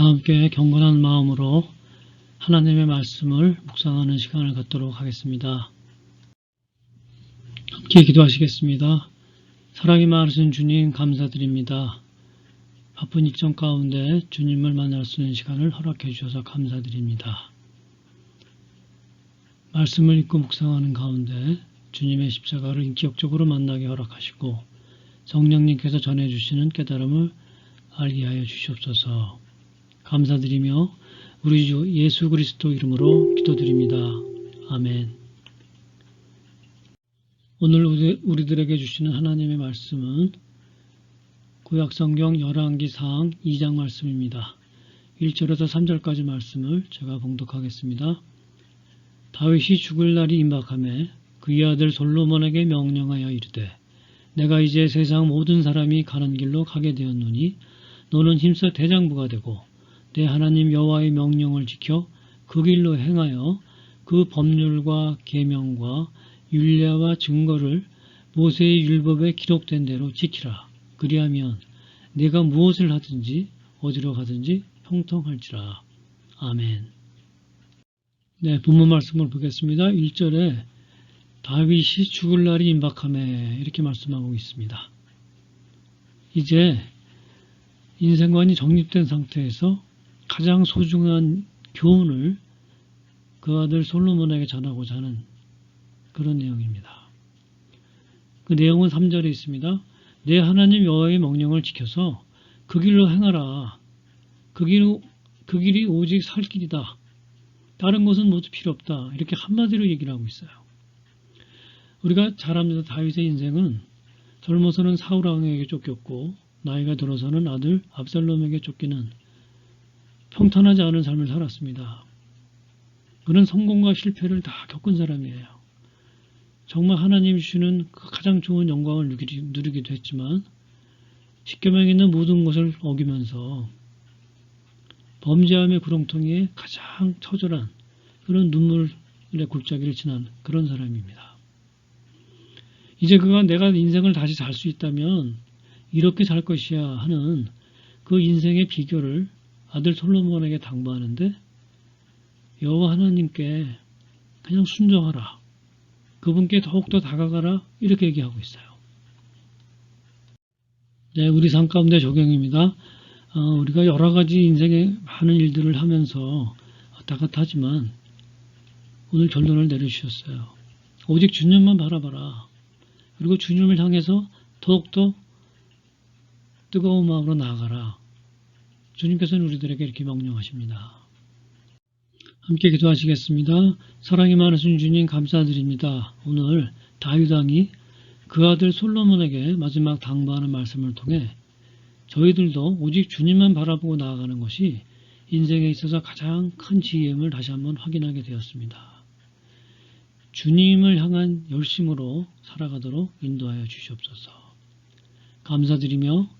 다 함께 경건한 마음으로 하나님의 말씀을 묵상하는 시간을 갖도록 하겠습니다. 함께 기도하시겠습니다. 사랑이 많으신 주님 감사드립니다. 바쁜 일정 가운데 주님을 만날 수 있는 시간을 허락해 주셔서 감사드립니다. 말씀을 읽고 묵상하는 가운데 주님의 십자가를 인격적으로 만나게 허락하시고 성령님께서 전해주시는 깨달음을 알게 하여 주시옵소서 감사드리며 우리 주 예수 그리스도 이름으로 기도드립니다. 아멘 오늘 우리들에게 주시는 하나님의 말씀은 구약성경 열왕기상 2장 말씀입니다. 1절에서 3절까지 말씀을 제가 봉독하겠습니다. 다윗이 죽을 날이 임박함에 그의 아들 솔로몬에게 명령하여 이르되 내가 이제 세상 모든 사람이 가는 길로 가게 되었노니 너는 힘써 대장부가 되고 내 하나님 여호와의 명령을 지켜 그 길로 행하여 그 법률과 계명과 율례와 증거를 모세의 율법에 기록된 대로 지키라. 그리하면 내가 무엇을 하든지 어디로 가든지 형통할지라. 아멘. 네, 본문 말씀을 보겠습니다. 1절에 다윗이 죽을 날이 임박함에 이렇게 말씀하고 있습니다. 이제 인생관이 정립된 상태에서 가장 소중한 교훈을 그 아들 솔로몬에게 전하고자 하는 그런 내용입니다. 그 내용은 3절에 있습니다. 내 하나님 여호와의 명령을 지켜서 그 길로 행하라. 그, 길, 그 길이 오직 살 길이다. 다른 것은 모두 필요 없다. 이렇게 한마디로 얘기를 하고 있어요. 우리가 잘 압니다. 다윗의 인생은 젊어서는 사울 왕에게 쫓겼고 나이가 들어서는 아들 압살롬에게 쫓기는 평탄하지 않은 삶을 살았습니다. 그는 성공과 실패를 다 겪은 사람이에요. 정말 하나님 주시는 그 가장 좋은 영광을 누리기도 했지만 십계명에 있는 모든 것을 어기면서 범죄함의 구렁텅이에 가장 처절한 그런 눈물의 골짜기를 지난 그런 사람입니다. 이제 그가 내가 인생을 다시 살 수 있다면 이렇게 살 것이야 하는 그 인생의 비결을 아들 솔로몬에게 당부하는데 여호와 하나님께 그냥 순종하라. 그분께 더욱더 다가가라. 이렇게 얘기하고 있어요. 네, 우리 삶 가운데 적용입니다. 어, 우리가 여러 가지 인생의 많은 일들을 하면서 왔다 갔다 하지만 오늘 결론을 내려주셨어요. 오직 주님만 바라봐라. 그리고 주님을 향해서 더욱더 뜨거운 마음으로 나아가라. 주님께서는 우리들에게 이렇게 명령하십니다. 함께 기도하시겠습니다. 사랑이 많으신 주님 감사드립니다. 오늘 다윗왕이 그 아들 솔로몬에게 마지막 당부하는 말씀을 통해 저희들도 오직 주님만 바라보고 나아가는 것이 인생에 있어서 가장 큰 지혜임을 다시 한번 확인하게 되었습니다. 주님을 향한 열심으로 살아가도록 인도하여 주시옵소서. 감사드리며